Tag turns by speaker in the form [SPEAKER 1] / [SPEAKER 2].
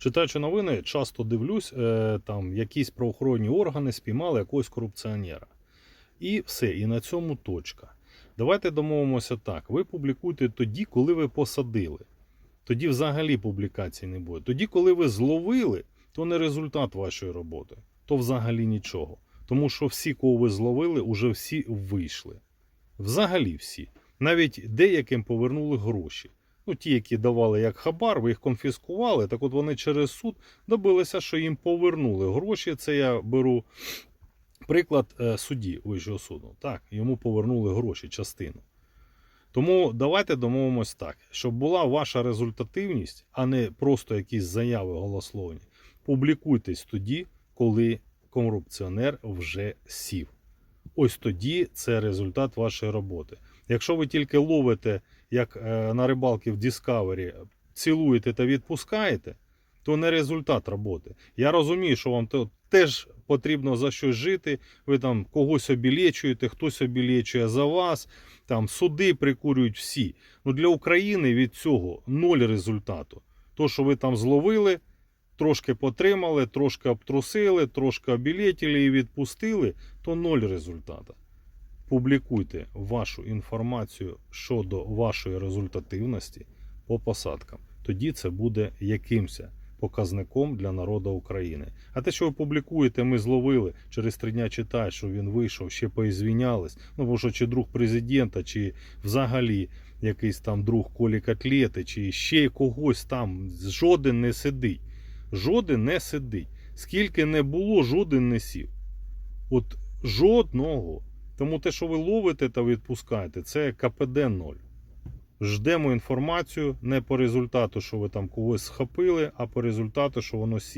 [SPEAKER 1] Читаючи новини, часто дивлюсь, е, там якісь правоохоронні органи спіймали якогось корупціонера. І все, і на цьому точка. Давайте домовимося так. Ви публікуйте тоді, коли ви посадили. Тоді взагалі публікацій не буде. Тоді, коли ви зловили, то не результат вашої роботи, то взагалі нічого. Тому що всі, кого ви зловили, уже всі вийшли. Взагалі всі. Навіть деяким повернули гроші. Ну, ті, які давали як хабар, ви їх конфіскували, так от вони через суд добилися, що їм повернули гроші. Це я беру приклад е, судді Вищого суду. Так, йому повернули гроші, частину. Тому давайте домовимось так, щоб була ваша результативність, а не просто якісь заяви голословні. Публікуйтесь тоді, коли корупціонер вже сів. Ось тоді це результат вашої роботи. Якщо ви тільки ловите, як е, на рибалки в Discovery, цілуєте та відпускаєте, то не результат роботи. Я розумію, що вам теж потрібно за щось жити. Ви там когось обілечуєте, хтось обілечує за вас, там суди прикурюють всі. Ну для України від цього ноль результату. То, що ви там зловили, трошки потримали, трошки обтрусили, трошки обілетіли і відпустили, то ноль результата. Публікуйте вашу інформацію щодо вашої результативності по посадкам. Тоді це буде якимось показником для народу України. А те, що ви публікуєте, ми зловили, через три дня читаєш, що він вийшов, ще поізвінялись. Ну, бо що чи друг президента, чи взагалі якийсь там друг Колі Котлети, чи ще когось там. Жоден не сидить. Жоден не сидить. Скільки не було, жоден не сів. От жодного. Тому те, що ви ловите та відпускаєте, це КПД 0. Ждемо інформацію не по результату, що ви там когось схопили, а по результату, що воно сіло.